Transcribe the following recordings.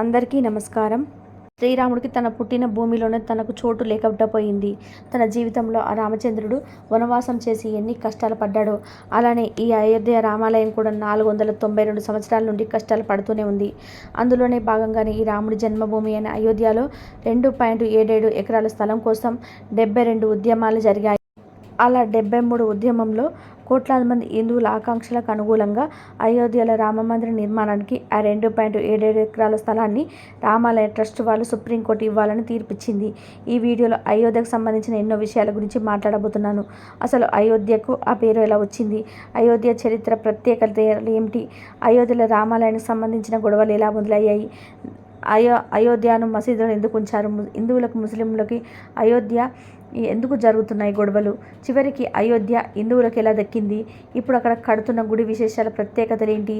అందరికీ నమస్కారం. శ్రీరాముడికి తన పుట్టిన భూమిలోనే తనకు చోటు లేకపోయింది తన జీవితంలో ఆ రామచంద్రుడు వనవాసం చేసి ఎన్ని కష్టాలు పడ్డాడో అలానే ఈ అయోధ్య రామాలయం కూడా నాలుగు వందల తొంభై రెండు సంవత్సరాల నుండి కష్టాలు పడుతూనే ఉంది. అందులోనే భాగంగానే ఈ రాముడి జన్మభూమి అయిన అయోధ్యలో రెండు పాయింట్ ఏడేడు ఎకరాల స్థలం కోసం డెబ్బై రెండు ఉద్యమాలు జరిగాయి. అలా డెబ్బై మూడు ఉద్యమంలో కోట్లాది మంది హిందువుల ఆకాంక్షలకు అనుగుణంగా అయోధ్యలో రామమందిర నిర్మాణానికి ఆ రెండు పాయింట్ ఏడేడు ఎకరాల స్థలాన్ని రామాలయ ట్రస్ట్ వాళ్ళు సుప్రీంకోర్టు ఇవ్వాలని తీర్పిచ్చింది. ఈ వీడియోలో అయోధ్యకు సంబంధించిన ఎన్నో విషయాల గురించి మాట్లాడబోతున్నాను. అసలు అయోధ్యకు ఆ పేరు ఎలా వచ్చింది? అయోధ్య చరిత్ర ప్రత్యేకత ఏమిటి? అయోధ్యలో రామాలయానికి సంబంధించిన గొడవలు ఎలా మొదలయ్యాయి? అయో అయోధ్యను మసీదులను ఎందుకు ఉంచారు? హిందువులకు ముస్లింలకి అయోధ్య ఎందుకు జరుగుతున్నాయి గొడవలు? చివరికి అయోధ్య హిందువులకు ఎలా దక్కింది? ఇప్పుడు అక్కడ కడుతున్న గుడి విశేషాల ప్రత్యేకతలు ఏంటి?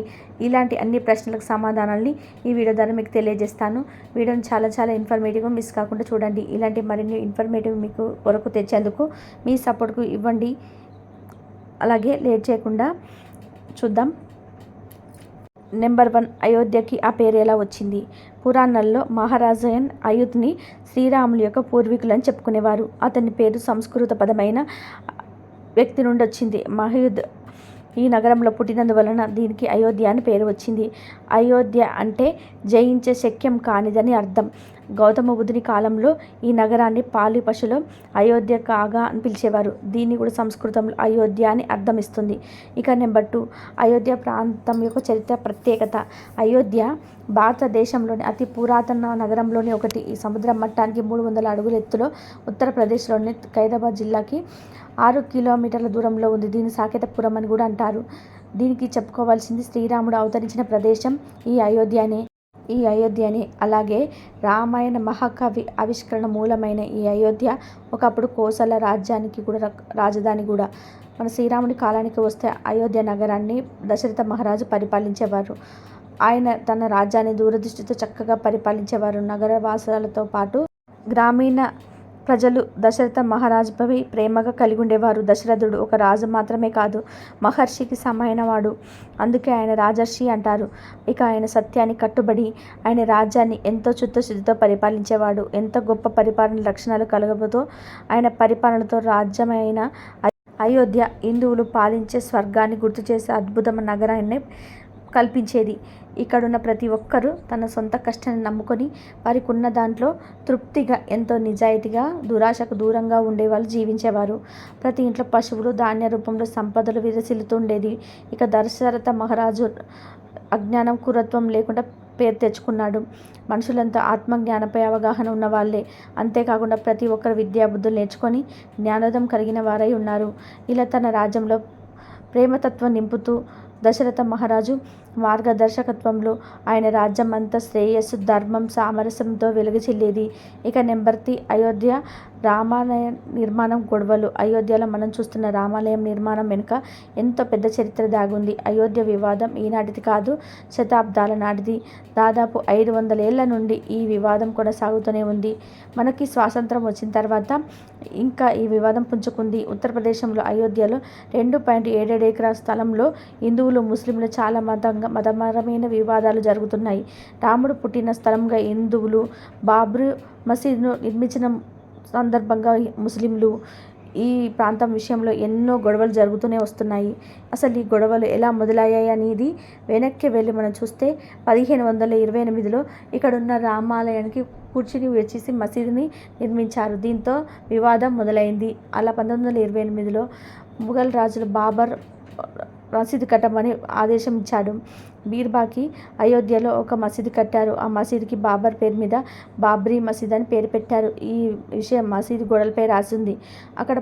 ఇలాంటి అన్ని ప్రశ్నలకు సమాధానాల్ని ఈ వీడియో ద్వారా మీకు తెలియజేస్తాను. వీడియోని చాలా చాలా ఇన్ఫర్మేటివ్గా మిస్ కాకుండా చూడండి. ఇలాంటి మరిన్ని ఇన్ఫర్మేటివ్ మీకు వరకు తెచ్చేందుకు మీ సపోర్ట్కు ఇవ్వండి. అలాగే లేట్ చేయకుండా చూద్దాం. నెంబర్ వన్ అయోధ్యకి ఆ పేరు ఎలా వచ్చింది? పురాణాల్లో మహారాజయన్ అయుధ్ని శ్రీరాములు యొక్క పూర్వీకులని చెప్పుకునేవారు. అతని పేరు సంస్కృత పదమైన వ్యక్తి నుండి వచ్చింది. మహయుద్ ఈ నగరంలో పుట్టినందువలన దీనికి అయోధ్య అని పేరు వచ్చింది. అయోధ్య అంటే జయించే శక్యం కానిదని అర్థం. గౌతమ బుద్ధుని కాలంలో ఈ నగరాన్ని పాలిపశులో అయోధ్య కాగా అని పిలిచేవారు. దీన్ని కూడా సంస్కృతంలో అయోధ్య అని అర్థం ఇస్తుంది ఇక నెంబర్ టూ అయోధ్య ప్రాంతం యొక్క చరిత్ర ప్రత్యేకత. అయోధ్య భారతదేశంలోని అతి పురాతన నగరంలోని ఒకటి. ఈ సముద్ర మట్టానికి మూడు వందల అడుగుల ఎత్తులో ఉత్తరప్రదేశ్లోని ఖైదాబాద్ జిల్లాకి ఆరు కిలోమీటర్ల దూరంలో ఉంది. దీన్ని సాకేతపురం అని కూడా అంటారు. దీనికి చెప్పుకోవాల్సింది శ్రీరాముడు అవతరించిన ప్రదేశం ఈ అయోధ్యనే. ఈ అయోధ్యని. అలాగే రామాయణ మహాకవి ఆవిష్కరణ మూలమైన ఈ అయోధ్య ఒకప్పుడు కోసల రాజ్యానికి కూడా రాజధాని కూడా. మన శ్రీరాముడి కాలానికి వస్తే అయోధ్య నగరాన్ని దశరథ మహారాజు పరిపాలించేవారు. ఆయన తన రాజ్యాన్ని దూరదృష్టితో చక్కగా పరిపాలించేవారు. నగరవాసాలతో పాటు గ్రామీణ ప్రజలు దశరథ మహారాజుపై ప్రేమగా కలిగి ఉండేవారు దశరథుడు ఒక రాజు మాత్రమే కాదు మహర్షికి సమైనవాడు. అందుకే ఆయన రాజర్షి అంటారు. ఇక ఆయన సత్యాన్ని కట్టుబడి ఆయన రాజ్యాన్ని ఎంతో చిత్తశుద్ధితో పరిపాలించేవాడు. ఎంత గొప్ప పరిపాలన లక్షణాలు కలగబోతో ఆయన పరిపాలనతో రాజ్యమైన అయోధ్య హిందువులు పాలించే స్వర్గాన్ని గుర్తు చేసే అద్భుతమైన నగరాన్ని కల్పించేది. ఇక్కడున్న ప్రతి ఒక్కరూ తన సొంత కష్టాన్ని నమ్ముకొని వారికి ఉన్న దాంట్లో తృప్తిగా ఎంతో నిజాయితీగా దురాశకు దూరంగా ఉండేవాళ్ళు జీవించేవారు. ప్రతి ఇంట్లో పశువులు ధాన్య రూపంలో సంపదలు విరసిల్లుతుండేది. ఇక దశరథ మహారాజు అజ్ఞానం కురత్వం లేకుండా పేరు తెచ్చుకున్నాడు. మనుషులంతా ఆత్మజ్ఞానపై అవగాహన ఉన్న వాళ్ళే అంతేకాకుండా ప్రతి ఒక్కరు విద్యాబుద్ధులు నేర్చుకొని జ్ఞానోదం కలిగిన వారై ఉన్నారు. ఇలా తన రాజ్యంలో ప్రేమతత్వం నింపుతూ దశరథ మహారాజు మార్గదర్శకత్వంలో ఆయన రాజ్యం అంతా శ్రేయస్సు ధర్మం సామరస్యంతో వెలుగుచెల్లేది ఇక నెంబర్తి అయోధ్య రామాలయ నిర్మాణం గొడవలు. అయోధ్యలో మనం చూస్తున్న రామాలయం నిర్మాణం వెనుక ఎంతో పెద్ద చరిత్ర దాగుంది. అయోధ్య వివాదం ఈనాటిది కాదు శతాబ్దాల నాటిది. దాదాపు ఐదు వందల ఏళ్ళ నుండి ఈ వివాదం కొనసాగుతూనే ఉంది. మనకి స్వాతంత్రం వచ్చిన తర్వాత ఇంకా ఈ వివాదం పుంజుకుంది. ఉత్తరప్రదేశంలో అయోధ్యలో రెండు పాయింట్ ఏడేడు ఎకరాల స్థలంలో హిందువులు ముస్లింలు చాలా మతం మతంగా మతపరమైన వివాదాలు జరుగుతున్నాయి. రాముడు పుట్టిన స్థలంగా హిందువులు బాబ్రీ మసీదును నిర్మించిన సందర్భంగా ముస్లింలు ఈ ప్రాంతం విషయంలో ఎన్నో గొడవలు జరుగుతూనే వస్తున్నాయి. అసలు ఈ గొడవలు ఎలా మొదలయ్యాయి అనేది వెనక్కి వెళ్ళి మనం చూస్తే పదిహేను వందల ఇరవై ఎనిమిదిలో ఇక్కడున్న రామాలయానికి కూర్చుని వచ్చేసి మసీదుని నిర్మించారు. దీంతో వివాదం మొదలైంది. అలా పంతొమ్మిది వందల ఇరవై ఎనిమిదిలో ముఘల్ రాజులు బాబర్ మసీదు కట్టమని ఆదేశం ఇచ్చాడు బీర్బాకి అయోధ్యలో ఒక మసీదు కట్టారు. ఆ మసీదుకి బాబర్ పేరు మీద బాబ్రీ మసీద్ అని పేరు పెట్టారు. ఈ విషయం మసీదు గోడలపై రాసింది. అక్కడ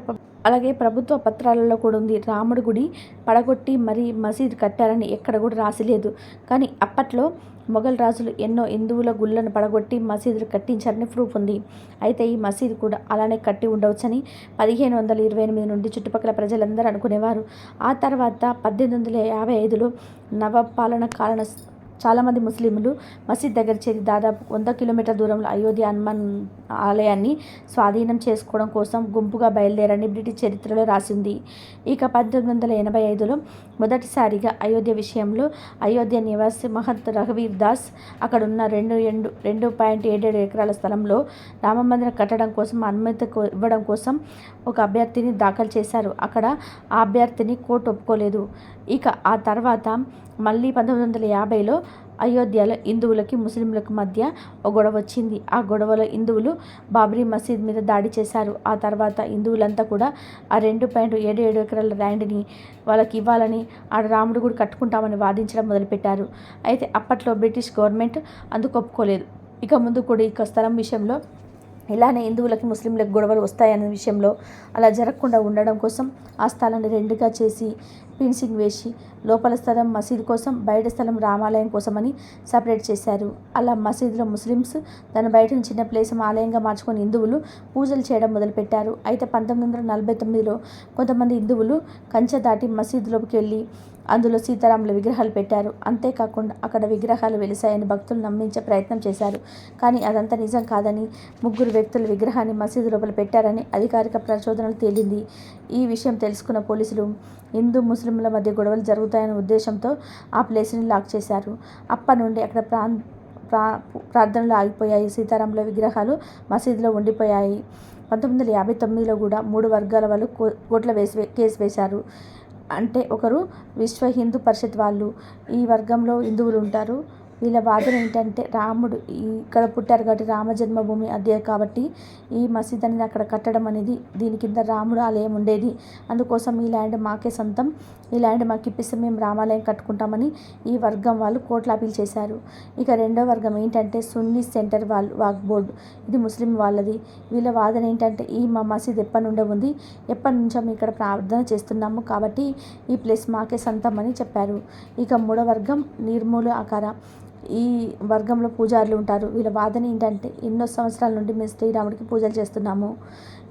అలాగే ప్రభుత్వ పత్రాలలో కూడా ఉంది. రాముడి గుడి పడగొట్టి మరీ మసీదు కట్టారని ఎక్కడ కూడా రాసిలేదు. కానీ అప్పట్లో మొఘల్ రాజులు ఎన్నో హిందువుల గుళ్ళను పడగొట్టి మసీదులు కట్టించారని ప్రూఫ్ ఉంది. అయితే ఈ మసీదు కూడా అలానే కట్టి ఉండవచ్చని పదిహేను వందల ఇరవై ఎనిమిది నుండి చుట్టుపక్కల ప్రజలందరూ అనుకునేవారు. ఆ తర్వాత పద్దెనిమిది వందల యాభై ఐదులో నవపాలన కాలన చాలామంది ముస్లింలు మసీద్ దగ్గర చేరి దాదాపు వంద కిలోమీటర్ల దూరంలో అయోధ్య హనుమాన్ ఆలయాన్ని స్వాధీనం చేసుకోవడం కోసం గుంపుగా బయలుదేరని బ్రిటిష్ చరిత్రలో రాసింది. ఇక పంతొమ్మిది వందల ఎనభై ఐదులో మొదటిసారిగా అయోధ్య విషయంలో అయోధ్య నివాసి మహంత్ రఘువీర్ దాస్ అక్కడున్న రెండు రెండు రెండు పాయింట్ ఏడేడు ఎకరాల స్థలంలో రామమందిరం కట్టడం కోసం అనుమతి ఇవ్వడం కోసం ఒక అభ్యర్థిని దాఖలు చేశారు. అక్కడ ఆ అభ్యర్థిని కోర్టు ఒప్పుకోలేదు. ఇక ఆ తర్వాత మళ్ళీ పంతొమ్మిది వందల యాభైలో అయోధ్యలో హిందువులకి ముస్లింలకు మధ్య ఒక గొడవ వచ్చింది. ఆ గొడవలో హిందువులు బాబ్రీ మసీద్ మీద దాడి చేశారు. ఆ తర్వాత హిందువులంతా కూడా ఆ రెండు పాయింట్ ఏడు ఏడు ఎకరాల ల్యాండ్ని వాళ్ళకి ఇవ్వాలని ఆడ రాముడు గుడి కట్టుకుంటామని వాదించడం మొదలుపెట్టారు. అయితే అప్పట్లో బ్రిటిష్ గవర్నమెంట్ అందుకు ఒప్పుకోలేదు. ఇక ముందు కూడా ఇక స్థలం విషయంలో ఇలానే హిందువులకి ముస్లింలకు గొడవలు వస్తాయనే విషయంలో అలా జరగకుండా ఉండడం కోసం ఆ స్థలాన్ని రెండుగా చేసి ఫిన్సింగ్ వేసి లోపల స్థలం మసీదు కోసం బయట స్థలం రామాలయం కోసమని సపరేట్ చేశారు. అలా మసీదులో ముస్లిమ్స్ దాని బయట చిన్న ప్లేస్ ఆలయంగా మార్చుకొని హిందువులు పూజలు చేయడం మొదలుపెట్టారు. అయితే పంతొమ్మిది వందల నలభై తొమ్మిదిలో కొంతమంది హిందువులు కంచె దాటి మసీదులోకి వెళ్ళి అందులో సీతారాముల విగ్రహాలు పెట్టారు. అంతేకాకుండా అక్కడ విగ్రహాలు వెలిసాయని భక్తులు నమ్మించే ప్రయత్నం చేశారు. కానీ అదంతా నిజం కాదని ముగ్గురు వ్యక్తుల విగ్రహాన్ని మసీదు లోపల పెట్టారని అధికారిక ప్రచోదనలు తేలింది. ఈ విషయం తెలుసుకున్న పోలీసులు హిందూ ముస్లింల మధ్య గొడవలు జరుగుతాయనే ఉద్దేశంతో ఆ ప్లేస్ని లాక్ చేశారు. అప్పటి నుండి అక్కడ ప్రాం ప్రా ప్రార్థనలు ఆగిపోయాయి. సీతారాముల విగ్రహాలు మసీదులో ఉండిపోయాయి. పంతొమ్మిది వందల యాభై తొమ్మిదిలో కూడా మూడు వర్గాల వాళ్ళు కో- వేసి కేసు వేశారు. అంటే ఒకరు విశ్వ హిందూ పరిషత్ వాళ్ళు ఈ వర్గంలో హిందువులు ఉంటారు. వీళ్ళ వాదన ఏంటంటే రాముడు ఇక్కడ పుట్టారు కాబట్టి రామ జన్మభూమి అదే కాబట్టి ఈ మసీద్ అనేది అక్కడ కట్టడం అనేది దీని కింద రాముడు ఆలయం ఉండేది. అందుకోసం ఈ ల్యాండ్ మాకే సొంతం. ఈ ల్యాండ్ మాకు ఇప్పిస్తే మేము రామాలయం కట్టుకుంటామని ఈ వర్గం వాళ్ళు కోర్టులో అప్పీల్ చేశారు. ఇక రెండో వర్గం ఏంటంటే సున్నీ సెంటర్ వాళ్ళు వాక్ బోర్డు. ఇది ముస్లిం వాళ్ళది. వీళ్ళ వాదన ఏంటంటే ఈ మా మసీద్ ఎప్పటి నుండే ఉంది. ఎప్పటి నుంచో మేము ఇక్కడ ప్రార్థన చేస్తున్నాము కాబట్టి ఈ ప్లేస్ మాకే సొంతం అని చెప్పారు. ఇక మూడో వర్గం నిర్మూల ఆకార. ఈ వర్గంలో పూజారులు ఉంటారు. వీళ్ళ వాదన ఏంటంటే ఎన్నో సంవత్సరాల నుండి మేము శ్రీరాముడికి పూజలు చేస్తున్నాము.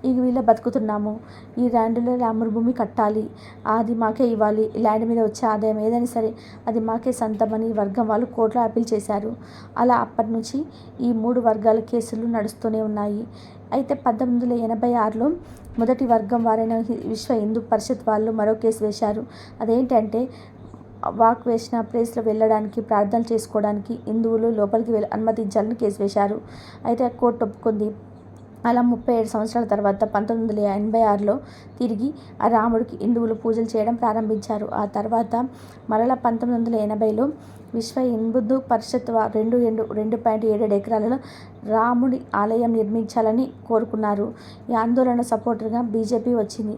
ఈ వీళ్ళ బతుకుతున్నాము. ఈ ల్యాండ్లో రాముడి భూమి కట్టాలి. అది మాకే ఇవ్వాలి. ల్యాండ్ మీద వచ్చే ఆదాయం ఏదైనా సరే అది మాకే సొంతమని ఈ వర్గం వాళ్ళు కోర్టులో అప్పీల్ చేశారు. అలా అప్పటి నుంచి ఈ మూడు వర్గాల కేసులు నడుస్తూనే ఉన్నాయి. అయితే పంతొమ్మిది వందల ఎనభై ఆరులో మొదటి వర్గం వారైన విశ్వ హిందూ పరిషత్ వాళ్ళు మరో కేసు వేశారు. అదేంటంటే వాక్ వేసిన ప్లేస్లో వెళ్ళడానికి ప్రార్థనలు చేసుకోవడానికి హిందువులు లోపలికి వెళ్ళి అనుమతించాలని కేసు వేశారు. అయితే కోర్టు ఒప్పుకుంది. అలా ముప్పై ఏడు సంవత్సరాల తర్వాత పంతొమ్మిది వందల ఎనభై ఆరులో తిరిగి ఆ రాముడికి హిందువులు పూజలు చేయడం ప్రారంభించారు. ఆ తర్వాత మరలా పంతొమ్మిది వందల ఎనభైలో విశ్వ హిందూ పరిషత్ రెండు రెండు రెండు పాయింట్ ఏడేడు ఎకరాలలో రాముడి ఆలయం నిర్మించాలని కోరుకున్నారు. ఈ ఆందోళన సపోర్టర్గా బీజేపీ వచ్చింది.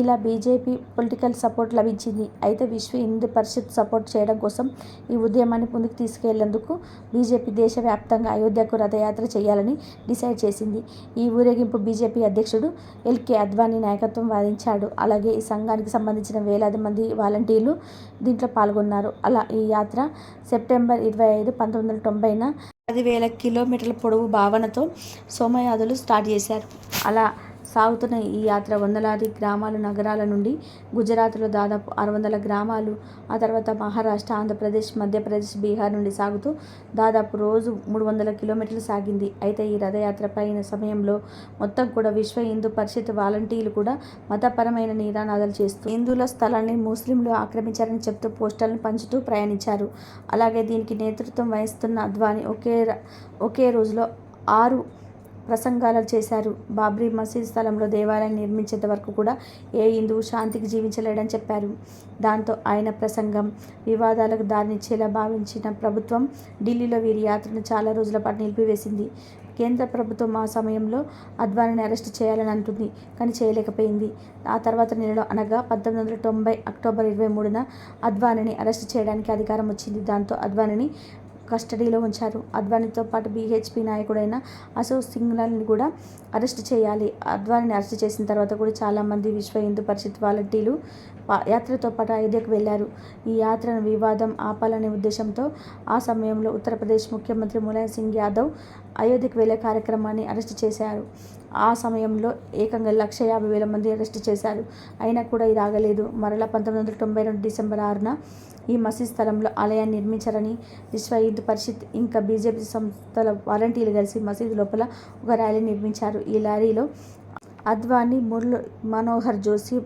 ఇలా బీజేపీ పొలిటికల్ సపోర్ట్ లభించింది. అయితే విశ్వ హిందూ పరిషత్ సపోర్ట్ చేయడం కోసం ఈ ఉద్యమాన్ని ముందుకు తీసుకెళ్ళేందుకు బీజేపీ దేశవ్యాప్తంగా అయోధ్యకు రథయాత్ర చేయాలని డిసైడ్ చేసింది. ఈ ఊరేగింపు బీజేపీ అధ్యక్షుడు ఎల్కే అద్వానీ నాయకత్వం వాదించాడు అలాగే ఈ సంఘానికి సంబంధించిన వేలాది మంది వాలంటీర్లు దీంట్లో పాల్గొన్నారు. అలా ఈ యాత్ర సెప్టెంబర్ ఇరవై ఐదు పంతొమ్మిది వందల తొంభైన పదివేల కిలోమీటర్ల పొడవు భావనతో సోమయాదులు స్టార్ట్ చేశారు. అలా సాగుతున్న ఈ యాత్ర వందలాది గ్రామాలు నగరాల నుండి గుజరాత్లో దాదాపు ఆరు వందల గ్రామాలు ఆ తర్వాత మహారాష్ట్ర ఆంధ్రప్రదేశ్ మధ్యప్రదేశ్ బీహార్ నుండి సాగుతూ దాదాపు రోజు మూడు వందల కిలోమీటర్లు సాగింది. అయితే ఈ రథయాత్ర పైన సమయంలో మొత్తం కూడా విశ్వ హిందూ పరిషత్ వాలంటీర్లు కూడా మతపరమైన నినాదాలు చేస్తూ హిందువుల స్థలాన్ని ముస్లింలు ఆక్రమించారని చెప్తూ పోస్టర్లను పంచుతూ ప్రయాణించారు. అలాగే దీనికి నేతృత్వం వహిస్తున్న అద్వాని ఒకే ర- ఒకే రోజులో ఆరు ప్రసంగాలు చేశారు. బాబ్రీ మసీద్ స్థలంలో దేవాలయం నిర్మించేంత వరకు కూడా ఏ హిందువు శాంతికి జీవించలేడని చెప్పారు. దాంతో ఆయన ప్రసంగం వివాదాలకు దారినిచ్చేలా భావించిన ప్రభుత్వం ఢిల్లీలో వీరి యాత్రను చాలా రోజుల పాటు నిలిపివేసింది. కేంద్ర ప్రభుత్వం ఆ సమయంలో అద్వానిని అరెస్ట్ చేయాలని అంటుంది కానీ చేయలేకపోయింది. ఆ తర్వాత నెలలో అనగా పంతొమ్మిది వందల తొంభై అక్టోబర్ ఇరవై మూడున అద్వానిని అరెస్ట్ చేయడానికి అధికారం వచ్చింది. దాంతో అద్వానిని కస్టడీలో ఉంచారు. అద్వానీతో పాటు బీహెచ్పీ నాయకుడైన అశోక్ సింగ్లను కూడా అరెస్ట్ చేయాలి. అద్వానీని అరెస్ట్ చేసిన తర్వాత కూడా చాలామంది విశ్వ హిందూ పరిషత్ వాలంటీర్లు యాత్రతో పాటు అయోధ్యకు వెళ్ళారు. ఈ యాత్రను వివాదం ఆపాలనే ఉద్దేశంతో ఆ సమయంలో ఉత్తరప్రదేశ్ ముఖ్యమంత్రి ములాయం సింగ్ యాదవ్ అయోధ్యకు వెళ్ళే కార్యక్రమాన్ని అరెస్ట్ చేశారు. ఆ సమయంలో ఏకంగా లక్ష యాభై వేల మంది అరెస్ట్ చేశారు. అయినా కూడా ఇది ఆగలేదు. మరలా పంతొమ్మిది వందల తొంభై రెండు డిసెంబర్ ఆరున ఈ మసీద్ స్థలంలో ఆలయాన్ని నిర్మించారని విశ్వ హిందూ పరిషత్ ఇంకా బీజేపీ సంస్థల వాలంటీర్లు కలిసి మసీదు లోపల ఒక ర్యాలీ నిర్మించారు. ఈ ర్యాలీలో అద్వానీ మురళీ మనోహర్ జోషి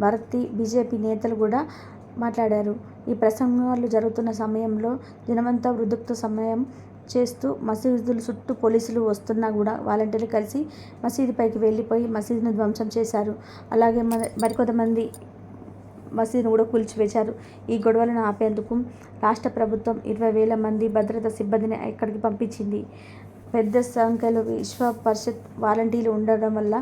భరతి బీజేపీ నేతలు కూడా మాట్లాడారు. ఈ ప్రసంగాలు జరుగుతున్న సమయంలో జనమంతా వృద్ధుక్త సమయం చేస్తూ మసీదుల చుట్టూ పోలీసులు వస్తున్నా కూడా వాలంటీర్లు కలిసి మసీదు పైకి వెళ్ళిపోయి మసీదును ధ్వంసం చేశారు. అలాగే మరి మరికొంతమంది మసీదును కూడా కూల్చివేశారు. ఈ గొడవలను ఆపేందుకు రాష్ట్ర ప్రభుత్వం ఇరవై వేల మంది భద్రతా సిబ్బందిని ఇక్కడికి పంపించింది? పెద్ద సంఖ్యలో విశ్వ పరిషత్ వాలంటీర్లు ఉండడం వల్ల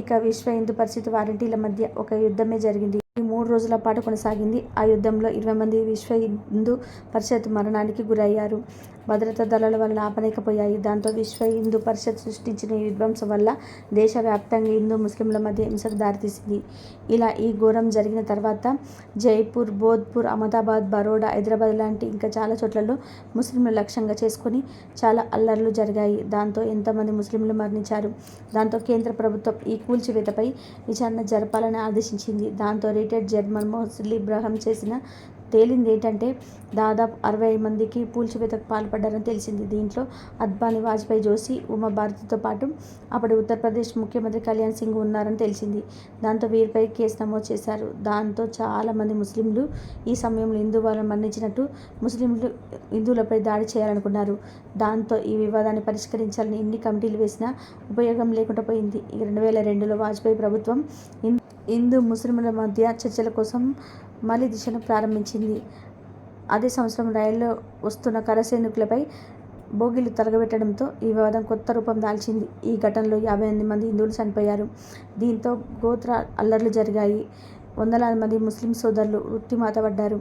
ఇక విశ్వ హిందూ పరిషత్ వాలంటీర్ల మధ్య ఒక యుద్ధమే జరిగింది. ఈ మూడు రోజుల పాటు కొనసాగింది. ఆ యుద్ధంలో ఇరవై మంది విశ్వ హిందూ పరిషత్ మరణానికి గురయ్యారు. భద్రతా దళాల వల్ల ఆపలేకపోయాయి. దాంతో విశ్వ హిందూ పరిషత్ సృష్టించిన ఈ విధ్వంసం వల్ల దేశవ్యాప్తంగా హిందూ ముస్లింల మధ్య హింసకు దారితీసింది. ఇలా ఈ ఘోరం జరిగిన తర్వాత జైపూర్ బోధ్పూర్ అహ్మదాబాద్ బరోడా హైదరాబాద్ లాంటి ఇంకా చాలా చోట్లలో ముస్లింలు లక్ష్యంగా చేసుకొని చాలా అల్లర్లు జరిగాయి. దాంతో ఎంతోమంది ముస్లింలు మరణించారు. దాంతో కేంద్ర ప్రభుత్వం ఈ కూల్చివేతపై విచారణ జరపాలని ఆదేశించింది. దాంతో రిటైర్డ్ జర్మన్ మోస్లీ ఇబ్రాహం చేసిన తేలింది ఏంటంటే దాదాపు అరవై మందికి పూల్చివేతకు పాల్పడ్డారని తెలిసింది. దీంట్లో అద్వానీ వాజ్పేయి జోషి ఉమా భారతితో పాటు అప్పటి ఉత్తరప్రదేశ్ ముఖ్యమంత్రి కళ్యాణ్ సింగ్ ఉన్నారని తెలిసింది. దాంతో వీరిపై కేసు నమోదు చేశారు. దాంతో చాలామంది ముస్లింలు ఈ సమయంలో హిందూ వాళ్ళని మరణించినట్టు ముస్లింలు హిందువులపై దాడి చేయాలనుకున్నారు. దాంతో ఈ వివాదాన్ని పరిష్కరించాలని ఎన్ని కమిటీలు వేసినా ఉపయోగం లేకుండా పోయింది. రెండు వేల రెండులో వాజ్పేయి ప్రభుత్వం హిందూ ముస్లింల మధ్య చర్చల కోసం మళ్ళీ దిశను ప్రారంభించింది. అదే సంవత్సరం రైల్లో వస్తున్న కరసైనికులపై బోగీలు తరగబెట్టడంతో ఈ వివాదం కొత్త రూపం దాల్చింది. ఈ ఘటనలో యాభై ఎనిమిది మంది హిందువులు చనిపోయారు. దీంతో గోత్ర అల్లర్లు జరిగాయి. వందలాది మంది ముస్లిం సోదరులు వృత్తిమాత పడ్డారు.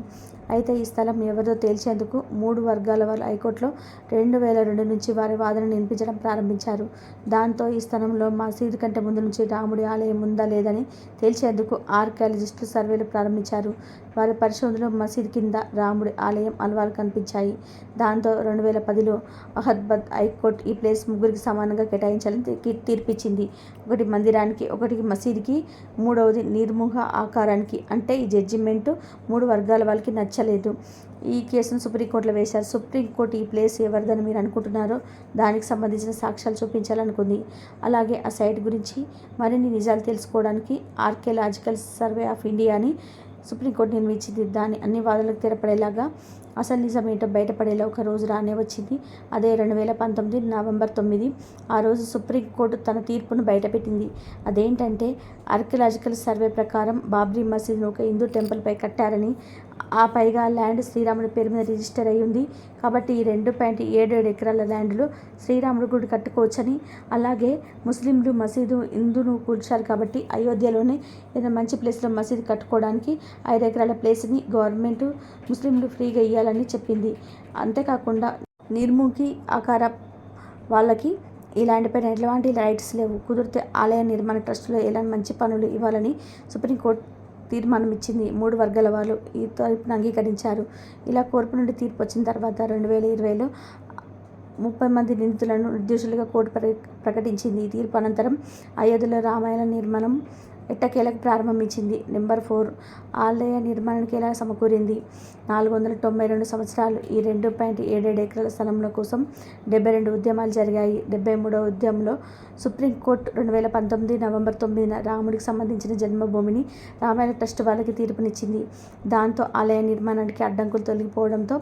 అయితే ఈ స్థలం ఎవరిదో తేల్చేందుకు మూడు వర్గాల వాళ్ళు హైకోర్టులో రెండు వేల రెండు నుంచి వారి వాదనను వినిపించడం ప్రారంభించారు. దాంతో ఈ స్థలంలో మసీదు కంటే ముందు నుంచి రాముడి ఆలయం ఉందా లేదని తేల్చేందుకు ఆర్కియాలజిస్టులు సర్వేలు ప్రారంభించారు. వారి పరిశోధనలో మసీదు కింద రాముడి ఆలయం అలవాలు కనిపించాయి. దాంతో రెండు వేల పదిలో అహద్బద్ హైకోర్టు ఈ ప్లేస్ ముగ్గురికి సమానంగా కేటాయించాలని తీర్పిచ్చింది. ఒకటి మందిరానికి ఒకటి మసీదుకి మూడవది నిర్ముఖ ఆకారానికి అంటే ఈ జడ్జిమెంటు మూడు వర్గాల వాళ్ళకి నచ్చలేదు ఈ కేసును సుప్రీంకోర్టులో వేశారు. సుప్రీంకోర్టు ఈ ప్లేస్ ఎవరిదని మీరు అనుకుంటున్నారో దానికి సంబంధించిన సాక్ష్యాలు చూపించాలనుకుంది. అలాగే ఆ సైట్ గురించి మరిన్ని నిజాలు తెలుసుకోవడానికి ఆర్కియలాజికల్ సర్వే ఆఫ్ ఇండియాని సుప్రీంకోర్టు నిర్మించింది దాని అన్ని వాదనలకు తెరపడేలాగా అసలు నిజం ఏంటో బయటపడేలా ఒక రోజు రానే వచ్చింది. అదే రెండు వేల పంతొమ్మిది నవంబర్ తొమ్మిది. ఆ రోజు సుప్రీంకోర్టు తన తీర్పును బయటపెట్టింది. అదేంటంటే ఆర్కియలాజికల్ సర్వే ప్రకారం బాబ్రీ మసీద్ను ఒక హిందూ టెంపుల్పై కట్టారని ఆ పైగా ల్యాండ్ శ్రీరాముడి పేరు మీద రిజిస్టర్ అయి ఉంది. కాబట్టి ఈ రెండు పాయింట్ ఏడు ఏడు ఎకరాల ల్యాండ్లో శ్రీరాముడు గుడి కట్టుకోవచ్చని అలాగే ముస్లింలు మసీదు హిందును కూల్చారు కాబట్టి అయోధ్యలోనే ఏదైనా మంచి ప్లేస్లో మసీదు కట్టుకోవడానికి ఐదు ఎకరాల ప్లేస్ని గవర్నమెంట్ ముస్లింలు ఫ్రీగా ఇవ్వాలని చెప్పింది. అంతేకాకుండా నిర్ముఖి ఆకార వాళ్ళకి ఈ ల్యాండ్ పైన ఎలాంటి రైట్స్ లేవు. కుదిరితే ఆలయ నిర్మాణ ట్రస్టులో ఎలాంటి మంచి పనులు ఇవ్వాలని సుప్రీంకోర్టు తీర్మానం ఇచ్చింది మూడు వర్గాల వాళ్ళు ఈ తీర్పును అంగీకరించారు. ఇలా కోర్పు నుండి తీర్పు వచ్చిన తర్వాత రెండు వేల ఇరవైలో ముప్పై మంది నిందితులను నిర్దోషులుగా కోర్టు ప్రకటించింది. ఈ తీర్పు అనంతరం అయోధ్యలో రామాయణ నిర్మాణం ఎట్టకేలకు ప్రారంభించింది? నెంబర్ ఫోర్ ఆలయ నిర్మాణానికి ఎలా సమకూరింది? నాలుగు వందల తొంభై రెండు సంవత్సరాలు ఈ రెండు పాయింట్ ఏడేడు ఎకరాల స్థలంలో కోసం డెబ్బై రెండు ఉద్యమాలు జరిగాయి. డెబ్బై మూడవ ఉద్యమంలో సుప్రీంకోర్టు రెండు వేల పంతొమ్మిది నవంబర్ తొమ్మిదిన రాముడికి సంబంధించిన జన్మభూమిని రామాయణ ట్రస్ట్ వాళ్ళకి తీర్పునిచ్చింది. దాంతో ఆలయ నిర్మాణానికి అడ్డంకులు తొలగిపోవడంతో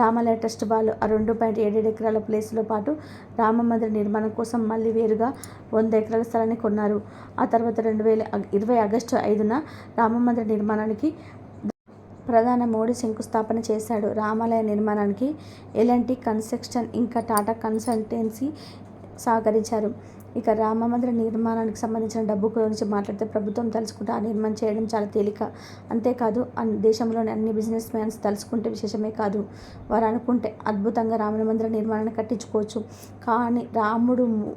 రామాలయ ట్రస్ట్ వాళ్ళు ఆ రెండు పాయింట్ ఏడేడు ఎకరాల ప్లేస్లో పాటు రామ మందిర నిర్మాణం కోసం మళ్ళీ వేరుగా వంద ఎకరాల స్థలాన్ని కొన్నారు. ఆ తర్వాత రెండు వేల ఇరవై ఆగస్టు ఐదున రామ మందిర నిర్మాణానికి ప్రధాన మోడీ శంకుస్థాపన చేశాడు. రామాలయ నిర్మాణానికి ఎలాంటి కన్స్ట్రక్షన్ ఇంకా టాటా కన్సల్టెన్సీ సహకరించారు. ఇక రామ మందిర నిర్మాణానికి సంబంధించిన డబ్బు గురించి మాట్లాడితే ప్రభుత్వం తలుచుకుంటే ఆ నిర్మాణం చేయడం చాలా తేలిక. అంతేకాదు అన్ దేశంలోని అన్ని బిజినెస్ మ్యాన్స్ తలుచుకుంటే విశేషమే కాదు. వారు అనుకుంటే అద్భుతంగా రామ మందిర నిర్మాణాన్ని కట్టించుకోవచ్చు. కానీ రాముడు ము-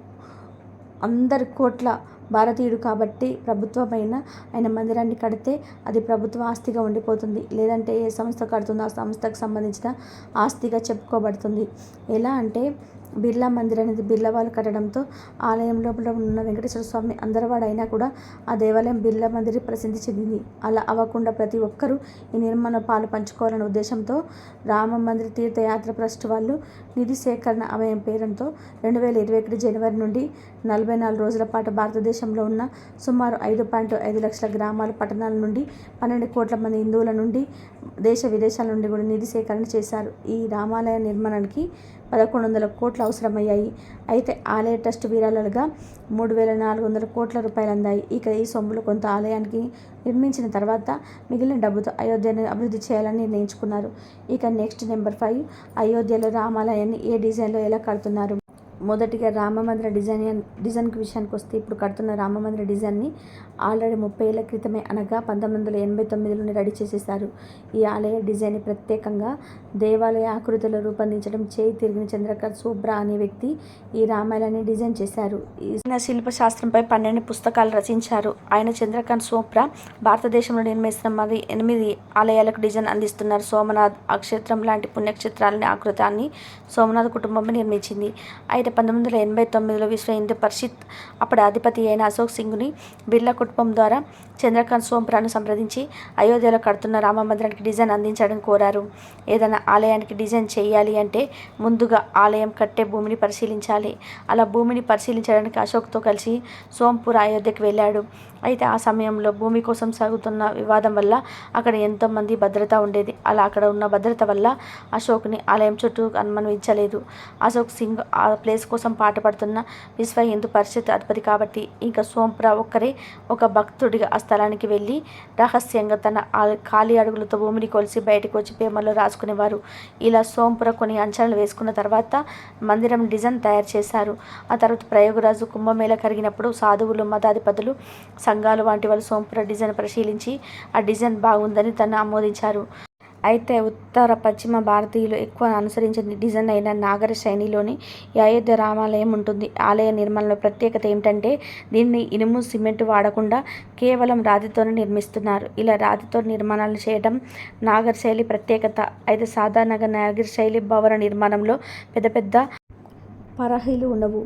అందరి కోట్ల భారతీయుడు కాబట్టి ప్రభుత్వమైన ఆయన మందిరాన్ని కడితే అది ప్రభుత్వ ఆస్తిగా ఉండిపోతుంది. లేదంటే ఏ సంస్థ కడుతుందో ఆ సంస్థకు సంబంధించిన ఆస్తిగా చెప్పుకోబడుతుంది. ఎలా అంటే బిర్లా మందిర్ అనేది బిర్లా వాళ్ళు కట్టడంతో ఆలయం లోపల ఉన్న వెంకటేశ్వర స్వామి అందరవాడైనా అయినా కూడా ఆ దేవాలయం బిర్లా మందిర్ ప్రసిద్ధి చెందింది. అలా అవ్వకుండా ప్రతి ఒక్కరూ ఈ నిర్మాణ పాలు పంచుకోవాలనే ఉద్దేశంతో రామ మందిర్ తీర్థయాత్ర ట్రస్ట్ వాళ్ళు నిధి సేకరణ అభయం పేరంతో రెండు వేల ఇరవై ఒకటి జనవరి నుండి నలభై నాలుగు రోజుల పాటు భారతదేశంలో ఉన్న సుమారు ఐదు పాయింట్ ఐదు లక్షల గ్రామాలు పట్టణాల నుండి పన్నెండు కోట్ల మంది హిందువుల నుండి దేశ విదేశాల నుండి కూడా నిధి సేకరణ చేశారు. ఈ రామాలయ నిర్మాణానికి పదకొండు వందల కోట్లు అవసరమయ్యాయి. అయితే ఆలయ ట్రస్ట్ విరాళాలుగా మూడు వేల నాలుగు వందల కోట్ల రూపాయలు అందాయి. ఇక ఈ సొమ్ములు కొంత ఆలయానికి నిర్మించిన తర్వాత మిగిలిన డబ్బుతో అయోధ్యను అభివృద్ధి చేయాలని నిర్ణయించుకున్నారు. ఇక నెక్స్ట్ నెంబర్ ఫైవ్ అయోధ్యలో రామాలయాన్ని ఏ డిజైన్లో ఎలా కడుతున్నారు? మొదటిగా రామమందిర డిజైన్ డిజైన్కి విషయానికి వస్తే ఇప్పుడు కడుతున్న రామమందిర డిజైన్ని ఆల్రెడీ ముప్పై ఏళ్ళ క్రితమే అనగా పంతొమ్మిది వందల ఎనభై తొమ్మిదిలోనే రెడీ చేసేసారు ఈ ఆలయ డిజైన్ ప్రత్యేకంగా దేవాలయ ఆకృతిలో రూపొందించడం చేయి తిరిగిన చంద్రకర్ శుభ్ర అనే వ్యక్తి ఈ రామాయణాన్ని డిజైన్ చేశారు. ఈయన శిల్పశాస్త్రంపై పన్నెండు పుస్తకాలు రచించారు. ఆయన చంద్రకాంత్ సోప్రా భారతదేశంలో నిర్మిస్తున్న మరి ఎనిమిది ఆలయాలకు డిజైన్ అందిస్తున్నారు. సోమనాథ్ అక్షేత్రం లాంటి పుణ్యక్షేత్రాలని ఆకృతాన్ని సోమనాథ్ కుటుంబం నిర్మించింది. అయితే పంతొమ్మిది వందల ఎనభై తొమ్మిదిలో విశ్వ హిందూ పరిషత్ అప్పటి అధిపతి అయిన అశోక్ సింగ్ని బిర్లా కుటుంబం ద్వారా చంద్రకాంత్ సోంపురాను సంప్రదించి అయోధ్యలో కడుతున్న రామ మందిరానికి డిజైన్ అందించడం కోరారు. ఏదైనా ఆలయానికి డిజైన్ చేయాలి అంటే ముందుగా ఆలయం కట్టే భూమిని పరిశీలించాలి. అలా భూమిని పరిశీలించడానికి అశోక్తో కలిసి సోంపూర్ అయోధ్యకు వెళ్ళాడు. అయితే ఆ సమయంలో భూమి కోసం సాగుతున్న వివాదం వల్ల అక్కడ ఎంతోమంది భద్రత ఉండేది. అలా అక్కడ ఉన్న భద్రత వల్ల అశోక్ని ఆలయం చుట్టూ అనుమనించలేదు. అశోక్ సింగ్ ఆ ప్లేస్ కోసం పాటుపడుతున్న విశ్వ హిందూ పరిషత్ అధిపతి కాబట్టి ఇంకా సోంప్రా ఒక్కరే ఒక భక్తుడిగా ఆ స్థలానికి వెళ్ళి రహస్యంగా తన ఖాళీ అడుగులతో భూమిని కొలిసి బయటకు వచ్చి పేమల్లో రాసుకునేవారు. ఇలా సోంపుర కొన్ని అంచనాలు వేసుకున్న తర్వాత మందిరం డిజైన్ తయారు చేశారు. ఆ తర్వాత ప్రయోగరాజు కుంభమేళ కరిగినప్పుడు సాధువులు మతాధిపతులు సంఘాలు వంటి వాళ్ళు సోంపుర డిజైన్ పరిశీలించి ఆ డిజైన్ బాగుందని తను ఆమోదించారు. అయితే ఉత్తర పశ్చిమ భారతీయులు ఎక్కువ అనుసరించే డిజైన్ అయిన నాగర శైలిలోని అయోధ్య రామాలయం ఉంటుంది. ఆలయ నిర్మాణంలో ప్రత్యేకత ఏమిటంటే దీన్ని ఇనుము సిమెంట్ వాడకుండా కేవలం రాతితోనే నిర్మిస్తున్నారు. ఇలా రాతితో నిర్మాణాలు చేయడం నాగర్ శైలి ప్రత్యేకత. అయితే సాధారణంగా నాగర్ శైలి భవన నిర్మాణంలో పెద్ద పెద్ద పరహీలు ఉండవు.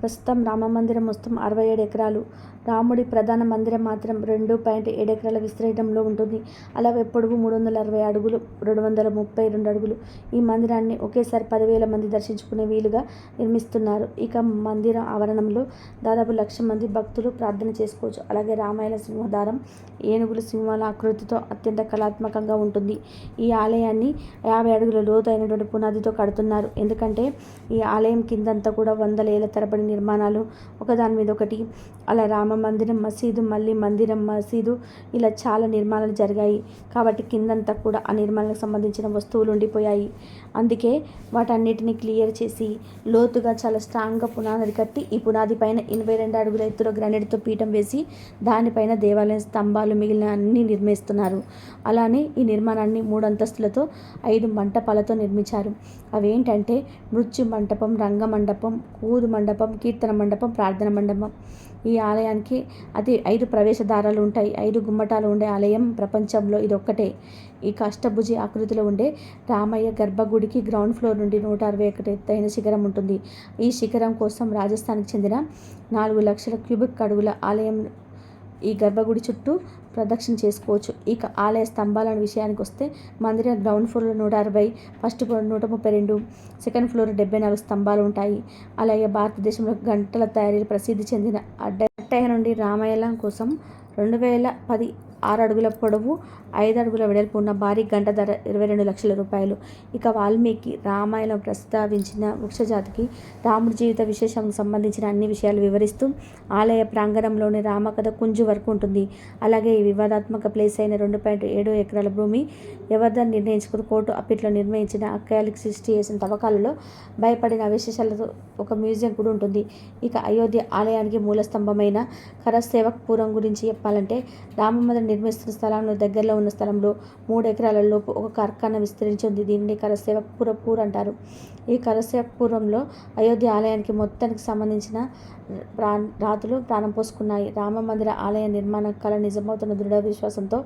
ప్రస్తుతం రామ మందిరం మొత్తం అరవై ఏడు ఎకరాలు. రాముడి ప్రధాన మందిరం మాత్రం రెండు పాయింట్ ఏడు ఎకరాల విస్తీర్ణంలో ఉంటుంది. అలాగే పొడవు మూడు వందల అరవై అడుగులు రెండు వందల ముప్పై రెండు అడుగులు. ఈ మందిరాన్ని ఒకేసారి పదివేల మంది దర్శించుకునే వీలుగా నిర్మిస్తున్నారు. ఇక మందిర ఆవరణంలో దాదాపు లక్ష మంది భక్తులు ప్రార్థన చేసుకోవచ్చు. అలాగే రామాయణ సింహదారం ఏనుగుల సింహాల ఆకృతితో అత్యంత కళాత్మకంగా ఉంటుంది. ఈ ఆలయాన్ని యాభై అడుగుల లోతు అయినటువంటి పునాదితో కడుతున్నారు. ఎందుకంటే ఈ ఆలయం కిందంతా కూడా వందల ఏళ్ళ తరబడి నిర్మాణాలు ఒకదాని మీద ఒకటి అలా రామ మందిరం మసీదు మళ్ళీ మందిరం మసీదు ఇలా చాలా నిర్మాణాలు జరిగాయి. కాబట్టి కిందంతా కూడా ఆ నిర్మాణాలకు సంబంధించిన వస్తువులు ఉండిపోయాయి. అందుకే వాటన్నిటిని క్లియర్ చేసి లోతుగా చాలా స్ట్రాంగ్గా పునాది కట్టి ఈ పునాది పైన ఇరవై రెండు అడుగుల ఎత్తులో గ్రానైట్తో పీఠం వేసి దానిపైన దేవాలయం స్తంభాలు మిగిలిన అన్ని నిర్మిస్తున్నారు. అలానే ఈ నిర్మాణాన్ని మూడు అంతస్తులతో ఐదు మంటపాలతో నిర్మించారు. అవేంటంటే మృత్యు మంటపం రంగ మండపం కూదు మండపం కీర్తన మండపం ప్రార్థన మండపం. ఈ ఆలయానికి అతి ఐదు ప్రవేశద్వారాలు ఉంటాయి. ఐదు గుమ్మటాలు ఉండే ఆలయం ప్రపంచంలో ఇది ఒక్కటే ఈ కష్టభుజి ఆకృతిలో ఉండే రామయ్య గర్భగుడికి గ్రౌండ్ ఫ్లోర్ నుండి నూట అరవై ఒకటి ఎత్తైన శిఖరం ఉంటుంది. ఈ శిఖరం కోసం రాజస్థాన్కి చెందిన నాలుగు లక్షల క్యూబిక్ అడుగుల ఆలయం ఈ గర్భగుడి చుట్టూ ప్రదక్షిణ చేసుకోవచ్చు. ఇక ఆలయ స్తంభాల విషయానికి వస్తే మందిర గ్రౌండ్ ఫ్లోర్లో నూట అరవై ఫస్ట్ ఫ్లోర్ నూట ముప్పై రెండు సెకండ్ ఫ్లోర్ డెబ్బై నాలుగు స్తంభాలు ఉంటాయి. అలాగే భారతదేశంలో గంటల తయారీలు ప్రసిద్ధి చెందిన అడ్డయ్య నుండి రామాయణం కోసం రెండు వేల పది ఆరు అడుగుల పొడవు ఐదు అడుగుల వెడల్పు ఉన్న భారీ గంట ధర ఇరవై రెండు లక్షల రూపాయలు. ఇక వాల్మీకి రామాయణం ప్రస్తావించిన వృక్షజాతికి రాముడి జీవిత విశేషం సంబంధించిన అన్ని విషయాలు వివరిస్తూ ఆలయ ప్రాంగణంలోని రామకథ కుంజు వరకు ఉంటుంది. అలాగే ఈ వివాదాత్మక ప్లేస్ అయిన రెండు పాయింట్ ఏడు ఎకరాల భూమి ఎవరిదని నిర్ణయించుకుని కోర్టు అప్పట్లో నిర్ణయించిన అక్కయాలకు సృష్టి చేసిన తవ్వకాలలో భయపడిన అవశేషాలతో ఒక మ్యూజియం కూడా ఉంటుంది. ఇక అయోధ్య ఆలయానికి మూలస్తంభమైన కరసేవక్ పురం గురించి చెప్పాలంటే రామమందిర నిర్మిస్తున్న స్థలంలో దగ్గరలో ఉన్న స్థలంలో మూడు ఎకరాల లోపు ఒక కార్ఖానా విస్తరించి ఉంది దీనిని కరసేవక్పురపూర్ అంటారు. ఈ కరసేవక్పురంలో అయోధ్య ఆలయానికి మొత్తానికి సంబంధించిన ప్రా రాతులు ప్రాణం పోసుకున్నాయి. రామ మందిర ఆలయ నిర్మాణ కళ నిజమవుతున్న దృఢ విశ్వాసంతో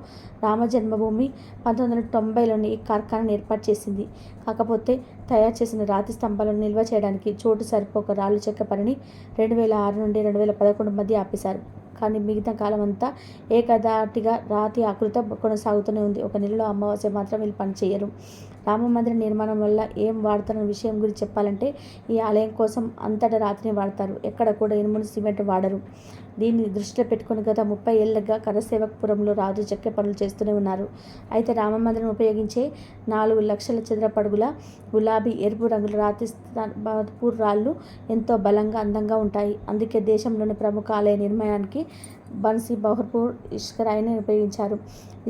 రామ జన్మభూమి పంతొమ్మిది వందల తొంభైలోని ఈ కార్ఖానాను ఏర్పాటు చేసింది. కాకపోతే తయారు చేసిన రాతి స్తంభాలను నిల్వ చేయడానికి చోటు సరిపోక రాళ్ళు చెక్క పనిని రెండు వేల ఆరు నుండి రెండు వేల పదకొండు మధ్య ఆపేశారు. కానీ మిగతా కాలం అంతా ఏకదాటిగా రాతి ఆకృత కొనసాగుతూనే ఉంది. ఒక నెలలో అమావాస్య మాత్రం వీళ్ళు పని చేయరు. రామ మందిర నిర్మాణం వల్ల ఏం వాడతారన్న విషయం గురించి చెప్పాలంటే ఈ ఆలయం కోసం అంతటా రాతిని వాడతారు. ఎక్కడ కూడా ఇనుమును సిమెంట్ వాడరు. దీన్ని దృష్టిలో పెట్టుకుని గత ముప్పై ఏళ్ళగా కరసేవకపురంలో రాజు చెక్క పనులు చేస్తూనే ఉన్నారు. అయితే రామ మందిరం ఉపయోగించే నాలుగు లక్షల చదరపడుగుల గులాబీ ఎరుపు రంగుల రాతి పూర్ రాళ్ళు ఎంతో బలంగా అందంగా ఉంటాయి. అందుకే దేశంలోని ప్రముఖ ఆలయ నిర్మాణానికి బన్సీ బహర్పూర్ ఇష్కరాయిని ఉపయోగించారు.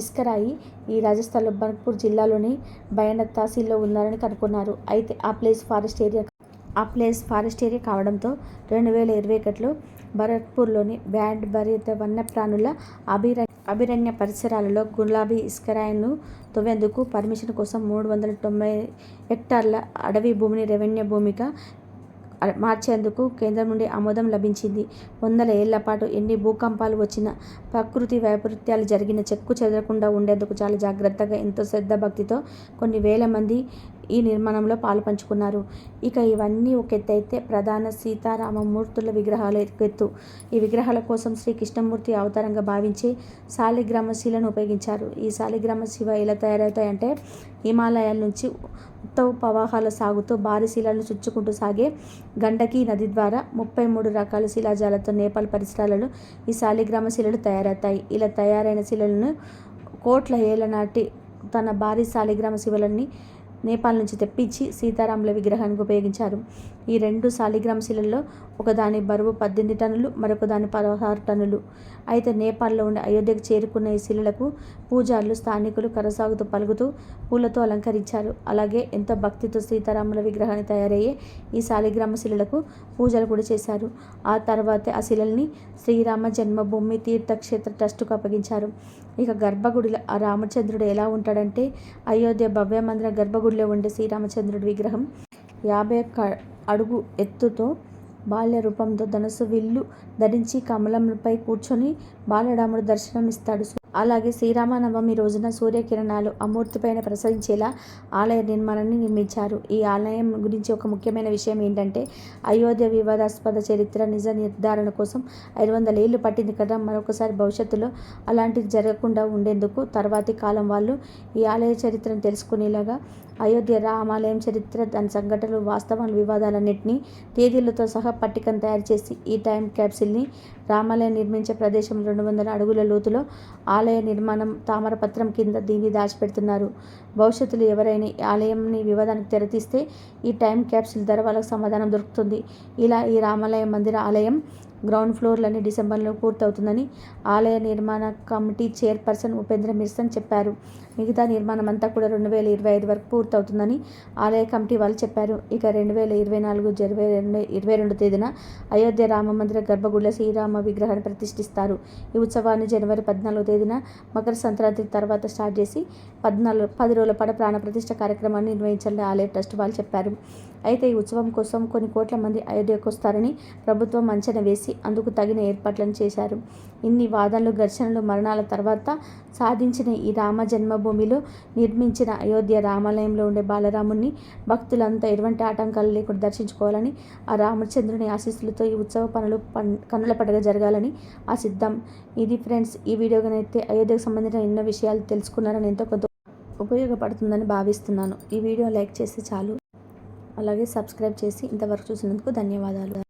ఇష్కరాయి ఈ రాజస్థాన్లో బన్పూర్ జిల్లాలోని బయన తహసీల్లో ఉన్నారని కనుక్కున్నారు. అయితే ఆ ప్లేస్ ఫారెస్ట్ ఏరియా ఆ ప్లేస్ ఫారెస్ట్ ఏరియా కావడంతో రెండు వేల ఇరవై ఒకటిలో భరత్పూర్లోని బ్యాండ్ భరిత వన్యప్రాణుల అభిర అభిరణ్య పరిసరాలలో గులాబీ ఇస్కరాయను తవ్వేందుకు పర్మిషన్ కోసం మూడు వందల తొంభై హెక్టార్ల అడవి భూమిని రెవెన్యూ భూమిగా మార్చేందుకు కేంద్రం నుండి ఆమోదం లభించింది. వందల ఏళ్ళ పాటు ఎన్ని భూకంపాలు వచ్చినా ప్రకృతి వైపరీత్యాలు జరిగిన చెక్కు చెదరకుండా ఉండేందుకు చాలా జాగ్రత్తగా ఎంతో శ్రద్ధ భక్తితో కొన్ని వేల మంది ఈ నిర్మాణంలో పాలుపంచుకున్నారు ఇక ఇవన్నీ ఒక ఎత్తు అయితే ప్రధాన సీతారామమూర్తుల విగ్రహాలు ఎత్తు. ఈ విగ్రహాల కోసం శ్రీ కృష్ణమూర్తి అవతారంగా భావించి శాలిగ్రామ శిలను ఉపయోగించారు. ఈ శాలిగ్రామ శివ ఎలా తయారవుతాయంటే హిమాలయాల నుంచి ఉత్తవ ప్రవాహాలు సాగుతూ భారీ శిలను చుచ్చుకుంటూ సాగే గండకీ నది ద్వారా ముప్పై మూడు రకాల శిలాజాలతో నేపాల్ పరిసరాలలో ఈ శాలిగ్రామ శిలలు తయారవుతాయి. ఇలా తయారైన శిలలను కోట్ల ఏళ్ళ నాటి తన భారీ శాలిగ్రామ శివలన్నీ నేపాల్ నుంచి తెప్పించి సీతారాముల విగ్రహానికి ఉపయోగించారు. ఈ రెండు శాలిగ్రామ శిలల్లో ఒకదాని బరువు పద్దెనిమిది టన్నులు మరొక దాని పదహారు టన్నులు. అయితే నేపాల్లో ఉండే అయోధ్యకు చేరుకున్న ఈ శిలలకు పూజారులు స్థానికులు కరసాగుతూ పలుకుతూ పూలతో అలంకరించారు. అలాగే ఎంతో భక్తితో సీతారాముల విగ్రహాన్ని తయారయ్యే ఈ శాలిగ్రామ శిలలకు పూజలు కూడా చేశారు. ఆ తర్వాతే ఆ శిలల్ని శ్రీరామ జన్మభూమి తీర్థక్షేత్ర ట్రస్టుకు అప్పగించారు. ఇక గర్భగుడిలో ఆ రామచంద్రుడు ఎలా ఉంటాడంటే అయోధ్య భవ్య మందిర గర్భగుడిలో ఉండే శ్రీరామచంద్రుడి విగ్రహం యాభై ఒక్క అడుగు ఎత్తుతో బాల్య రూపంతో ధనుసు విల్లు ధరించి కమలంపై కూర్చొని బాలరాముడు దర్శనం ఇస్తాడు అలాగే శ్రీరామనవమి రోజున సూర్యకిరణాలు అమూర్తిపైన ప్రసరించేలా ఆలయ నిర్మాణాన్ని నిర్మించారు. ఈ ఆలయం గురించి ఒక ముఖ్యమైన విషయం ఏంటంటే అయోధ్య వివాదాస్పద చరిత్ర నిజ నిర్ధారణ కోసం ఐదు వందల ఏళ్ళు పట్టింది కదా. మరొకసారి భవిష్యత్తులో అలాంటిది జరగకుండా ఉండేందుకు తర్వాతి కాలం వాళ్ళు ఈ ఆలయ చరిత్రను తెలుసుకునేలాగా అయోధ్య రామాలయం చరిత్ర దాని సంఘటనలు వాస్తవాలు వివాదాలన్నింటినీ తేదీలతో సహా పట్టికను తయారు చేసి ఈ టైం క్యాప్సిల్ని రామాలయం నిర్మించే ప్రదేశం రెండు వందల అడుగుల లోతులో ఆలయ నిర్మాణం తామరపత్రం కింద దీన్ని దాచిపెడుతున్నారు. భవిష్యత్తులో ఎవరైనా ఆలయంని వివాదానికి తెరతీస్తే ఈ టైం క్యాప్సిల్ ధర వాళ్ళకు సమాధానం దొరుకుతుంది. ఇలా ఈ రామాలయం మందిర ఆలయం గ్రౌండ్ ఫ్లోర్లన్నీ డిసెంబర్లో పూర్తవుతుందని ఆలయ నిర్మాణ కమిటీ చైర్పర్సన్ ఉపేంద్ర మిర్సన్ చెప్పారు. మిగతా నిర్మాణం అంతా కూడా రెండు వేల ఇరవై ఐదు వరకు పూర్తవుతుందని ఆలయ కమిటీ వాళ్ళు చెప్పారు. ఇక రెండు వేల ఇరవై నాలుగు ఇరవై రెండు ఇరవై రెండు తేదీన అయోధ్య రామ మందిర గర్భగుడిలో శ్రీరామ విగ్రహాన్ని ప్రతిష్ఠిస్తారు. ఈ ఉత్సవాన్ని జనవరి పద్నాలుగో తేదీన మకర సంక్రాంతి తర్వాత స్టార్ట్ చేసి పద్నాలుగు పది రోజుల పాటు ప్రాణ ప్రతిష్ఠ కార్యక్రమాన్ని నిర్వహించాలని ఆలయ ట్రస్ట్ వాళ్ళు చెప్పారు. అయితే ఈ ఉత్సవం కోసం కొన్ని కోట్ల మంది అయోధ్యకు వస్తారని ప్రభుత్వం అంచనా వేసి అందుకు తగిన ఏర్పాట్లను చేశారు. ఇన్ని వాదనలు ఘర్షణలు మరణాల తర్వాత సాధించిన ఈ రామ జన్మభూమిలో నిర్మించిన అయోధ్య రామాలయంలో ఉండే బాలరాముని భక్తులంతా ఎటువంటి ఆటంకాలు లేకుండా దర్శించుకోవాలని ఆ రామచంద్రుని ఆశీస్సులతో ఈ ఉత్సవ పనులు కనుల పండుగ జరగాలని ఆశిద్దాం. ఇది ఫ్రెండ్స్ ఈ వీడియోగానైతే అయోధ్యకు సంబంధించిన ఎన్నో విషయాలు తెలుసుకున్నారని ఎంతో కొంత ఉపయోగపడుతుందని భావిస్తున్నాను. ఈ వీడియో లైక్ చేస్తే చాలు. అలాగే సబ్స్క్రైబ్ చేసి ఇంతవరకు చూసినందుకు ధన్యవాదాలు.